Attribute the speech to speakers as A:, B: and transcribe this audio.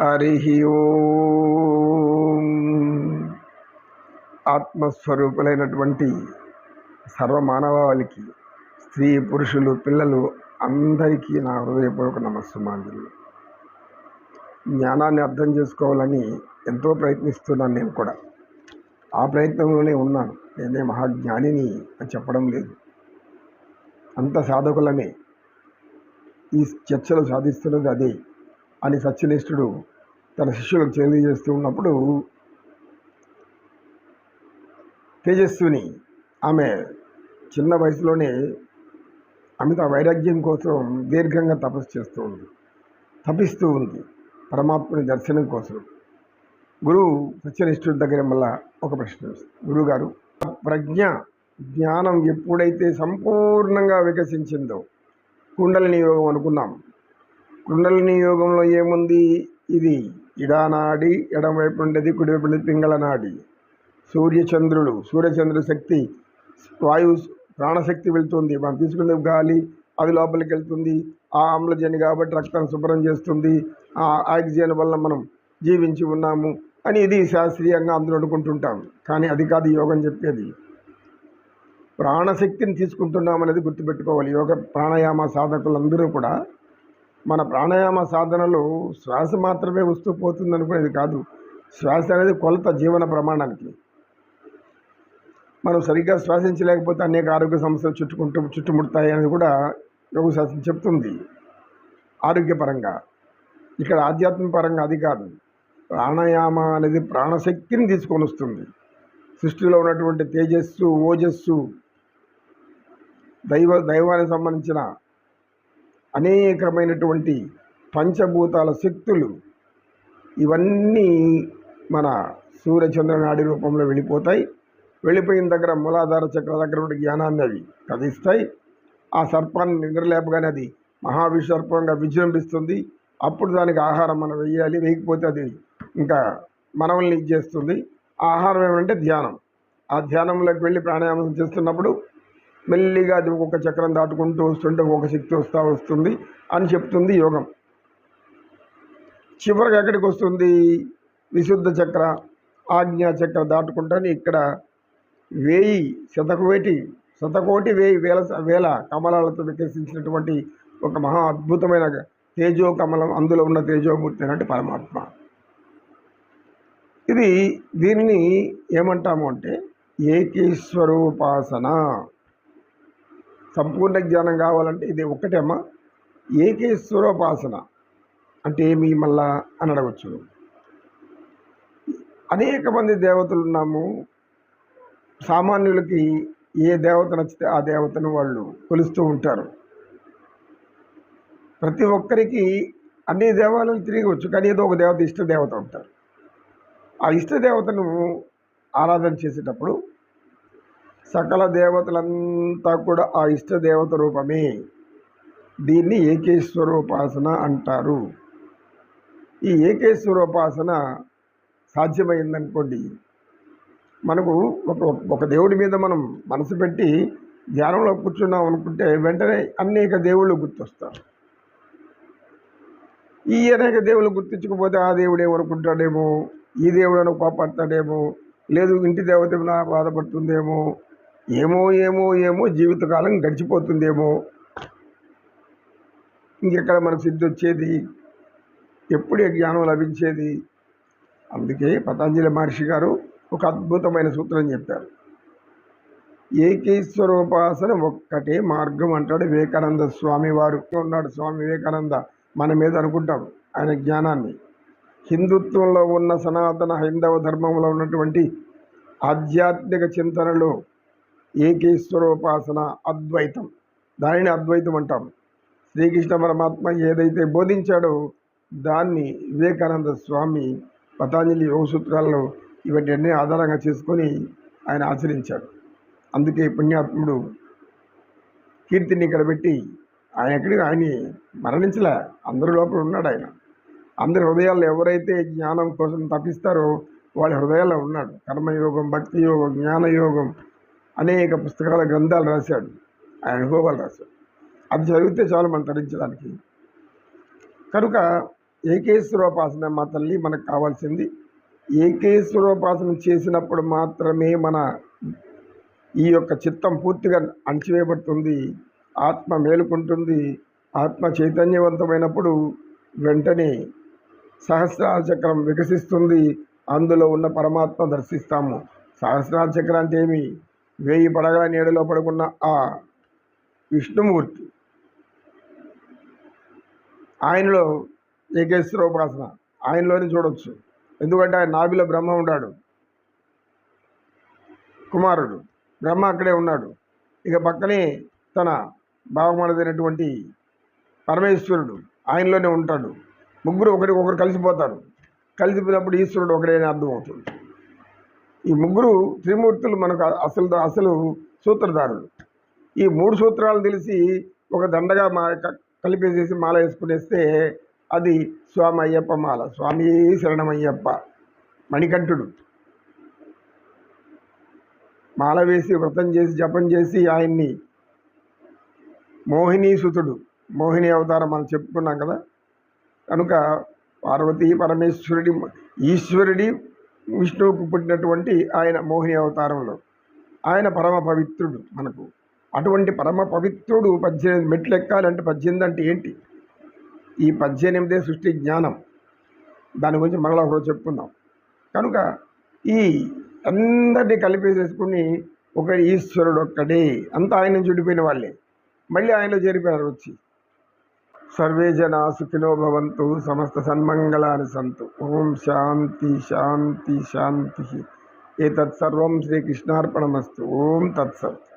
A: హరి ఆత్మస్వరూపులైనటువంటి సర్వమానవాళికి స్త్రీ పురుషులు పిల్లలు అందరికీ నా హృదయపూర్వక నమస్సుమాంజులు. జ్ఞానాన్ని అర్థం చేసుకోవాలని ఎంతో ప్రయత్నిస్తున్నాను నేను కూడా. ఆ ప్రయత్నంలోనే ఉన్నాను. నేనే మహాజ్ఞానిని అని చెప్పడం లేదు. అంత సాధకులమే. ఈ చర్చలు సాధిస్తున్నది అదే. అని సత్యనిష్ఠుడు తన శిష్యులకు తెలియజేస్తూ ఉన్నప్పుడు తేజస్విని ఆమె చిన్న వయసులోనే అమిత వైరాగ్యం కోసం దీర్ఘంగా తపస్సు చేస్తూ ఉంది. తపిస్తూ ఉంది పరమాత్మని దర్శనం కోసం. గురువు సత్యనిష్ఠుడి దగ్గర మళ్ళా ఒక ప్రశ్న గురువుగారు ప్రజ్ఞ జ్ఞానం ఎప్పుడైతే సంపూర్ణంగా వికసించిందో కుండలిని యోగం అనుకున్నాం. కుండలిని యోగంలో ఏముంది? ఇది ఇడానాడి ఎడమవైపు ఉండేది కుడివైపు ఉండేది పింగళనాడి సూర్యచంద్రులు సూర్యచంద్రుల శక్తి వాయు ప్రాణశక్తి వెళ్తుంది. మనం తీసుకునే గాలి అది లోపలికి వెళ్తుంది. ఆ ఆమ్లజని కాబట్టి రక్తాన్ని శుభ్రం చేస్తుంది. ఆ ఆక్సిజన్ వల్ల మనం జీవించి ఉన్నాము అని ఇది శాస్త్రీయంగా అందరూ అనుకుంటుంటాం. కానీ అది కాదు యోగం చెప్పేది. ప్రాణశక్తిని తీసుకుంటున్నాం అనేది గుర్తుపెట్టుకోవాలి. యోగ ప్రాణాయామ సాధకులందరూ కూడా మన ప్రాణాయామ సాధనలో శ్వాస మాత్రమే వస్తూ పోతుంది అనుకునేది కాదు. శ్వాస అనేది కొలత జీవన ప్రమాణానికి. మనం సరిగ్గా శ్వాసించలేకపోతే అనేక ఆరోగ్య సమస్యలు చుట్టుకుంటూ చుట్టుముడతాయి అని కూడా యోగ శాస్త్రం చెప్తుంది. ఆరోగ్యపరంగా. ఇక్కడ ఆధ్యాత్మిక పరంగా అది కాదు. ప్రాణాయామ అనేది ప్రాణశక్తిని తీసుకొని వస్తుంది. సృష్టిలో ఉన్నటువంటి తేజస్సు ఓజస్సు దైవ దైవానికి సంబంధించిన అనేకమైనటువంటి పంచభూతాల శక్తులు ఇవన్నీ మన సూర్యచంద్ర నాడి రూపంలో వెళ్ళిపోతాయి. వెళ్ళిపోయిన దగ్గర మూలాధార చక్ర దగ్గర ఉన్న జ్ఞానాన్ని అవి కదిస్తాయి ఆ సర్పాన్ని నిద్రలేపగానే అది మహావిసర్పంగా విజృంభిస్తుంది. అప్పుడు దానికి ఆహారం మనం వేయాలి వేయకపోతే అది ఇంకా మనల్ని ఇచ్చేస్తుంది. ఆ ఆహారం ఏమంటే ధ్యానం. ఆ ధ్యానంలోకి వెళ్ళి ప్రాణాయామం చేస్తున్నప్పుడు మెల్లిగా అది ఒక్కొక్క చక్రం దాటుకుంటూ వస్తుంటే ఒక్కొక్క శక్తి వస్తూ వస్తుంది అని చెప్తుంది యోగం. చివరికి ఎక్కడికి వస్తుంది? విశుద్ధ చక్ర ఆజ్ఞా చక్ర దాటుకుంటాను ఇక్కడ వేయి శతకోటి శతకోటి వేయి వేల వేల కమలాలతో వికసించినటువంటి ఒక మహా అద్భుతమైన తేజో కమలం అందులో ఉన్న తేజోమూర్తి అంటే పరమాత్మ. ఇది దీన్ని ఏమంటాము అంటే ఏకేశ్వరోపాసన. సంపూర్ణ జ్ఞానం కావాలంటే ఇది ఒక్కటేమ్మా ఏకేశ్వరోపాసన. అంటే ఏమి మళ్ళా అని అడగచ్చు. అనేక మంది దేవతలు ఉన్నాము. సామాన్యులకి ఏ దేవత నచ్చితే ఆ దేవతను వాళ్ళు కొలుస్తూ ఉంటారు. ప్రతి ఒక్కరికి అన్ని దేవాలయాలు తిరగవచ్చు కానీ ఏదో ఒక దేవత ఇష్ట దేవత ఉంటారు. ఆ ఇష్ట దేవతను ఆరాధన చేసేటప్పుడు సకల దేవతలంతా కూడా ఆ ఇష్ట దేవత రూపమే. దీన్ని ఏకేశ్వరోపాసన అంటారు. ఈ ఏకేశ్వరోపాసన సాధ్యమైందనుకోండి. మనకు ఒక ఒక దేవుడి మీద మనం మనసు పెట్టి ధ్యానంలో కూర్చున్నాం అనుకుంటే వెంటనే అనేక దేవుళ్ళు గుర్తొస్తారు. ఈ అనేక దేవుళ్ళు గుర్తించకపోతే ఆ దేవుడు ఏమనుకుంటాడేమో? ఈ దేవుడు కోపడతాడేమో? లేదు ఇంటి దేవత బాధపడుతుందేమో? ఏమో ఏమో ఏమో జీవితకాలం గడిచిపోతుందేమో. ఇంకెక్కడ మనకు సిద్ధి వచ్చేది? ఎప్పుడు జ్ఞానం లభించేది? అందుకే పతంజలి మహర్షి గారు ఒక అద్భుతమైన సూత్రం చెప్పారు. ఏకేశ్వరోపాసన ఒక్కటే మార్గం అంటాడు వివేకానంద స్వామి వారు ఉన్నాడు స్వామి వివేకానంద మన మీద అనుకుంటాం ఆయన జ్ఞానాన్ని. హిందుత్వంలో ఉన్న సనాతన హైందవ ధర్మంలో ఉన్నటువంటి ఆధ్యాత్మిక చింతనలో ఏకేశ్వరోపాసన అద్వైతం. దానిని అద్వైతం అంటాం. శ్రీకృష్ణ పరమాత్మ ఏదైతే బోధించాడో దాన్ని వివేకానంద స్వామి పతాంజలి యోగ ఇవన్నీ ఆధారంగా చేసుకొని ఆయన ఆచరించాడు. అందుకే పుణ్యాత్ముడు కీర్తిని ఇక్కడ పెట్టి ఆయన ఎక్కడికి ఆయన మరణించలే. అందరి లోపల ఉన్నాడు ఆయన. అందరి హృదయాల్లో ఎవరైతే జ్ఞానం కోసం తప్పిస్తారో వాళ్ళ హృదయాల్లో ఉన్నాడు. కర్మయోగం భక్తి యోగం జ్ఞానయోగం అనేక పుస్తకాల గ్రంథాలు రాశాడు. ఆయన అనుభవాలు రాశాడు. అది చదివితే చాలు మనం తరించడానికి. కనుక ఏకేశ్వరోపాసన మా తల్లి మనకు కావాల్సింది. ఏకేశ్వరోపాసన చేసినప్పుడు మాత్రమే మన ఈ యొక్క చిత్తం పూర్తిగా అణచివేయబడుతుంది. ఆత్మ మేలుకుంటుంది. ఆత్మ చైతన్యవంతమైనప్పుడు వెంటనే సహస్రాల చక్రం వికసిస్తుంది. అందులో ఉన్న పరమాత్మ దర్శిస్తాము. సహస్రాల చక్రం అంటే ఏమి? వేయి పడగల నీడలో పడుకున్న ఆ విష్ణుమూర్తి. ఆయనలో ఏకేశ్వరోపాసన. ఆయనలోనే చూడొచ్చు. ఎందుకంటే ఆయన నాభిలో బ్రహ్మ ఉన్నాడు కుమారుడు. బ్రహ్మ అక్కడే ఉన్నాడు. ఇక పక్కనే తన భావమనదైనటువంటి పరమేశ్వరుడు ఆయనలోనే ఉంటాడు. ముగ్గురు ఒకరికొకరు కలిసిపోతారు. కలిసిపోయినప్పుడు ఈశ్వరుడు ఒకడే అని అర్థమవుతుంది ఈ ముగ్గురు త్రిమూర్తులు మనకు అసలు అసలు సూత్రధారులు. ఈ మూడు సూత్రాలు తెలిసి ఒక దండగా మా కలిపేసేసి మాల వేసుకునేస్తే అది స్వామి అయ్యప్ప మాల. స్వామి శరణమయ్యప్ప మణికంఠుడు. మాల వేసి వ్రతం చేసి జపం చేసి ఆయన్ని మోహినీసుతుడు మోహిని అవతారం మనం చెప్పుకున్నాం కదా. కనుక పార్వతీ పరమేశ్వరుడి ఈశ్వరుడి విష్ణువుకు పుట్టినటువంటి ఆయన మోహిని అవతారంలో. ఆయన పరమ పవిత్రుడు మనకు. అటువంటి పరమ పవిత్రుడు పద్దెనిమిది మెట్లు ఎక్కాలంటే పద్దెనిమిది అంటే ఏంటి? ఈ పద్దెనిమిదే సృష్టి జ్ఞానం. దాని గురించి మరలా ఒకరోజు చెప్పుకుందాం. కనుక ఈ అందరినీ కలిపేసేసుకుని ఒక ఈశ్వరుడు ఒక్కడే. అంతా ఆయన చుడిపోయిన వాళ్ళే. మళ్ళీ ఆయనలో చేరిపోయారు వచ్చి. सर्वे जना सुखिनो भवन्तु, समस्त सन्मंगलानि सन्तु। ओम शांति शांति शांति। एतत् सर्वं श्री कृष्णार्पणमस्तु ओम तत्सत्।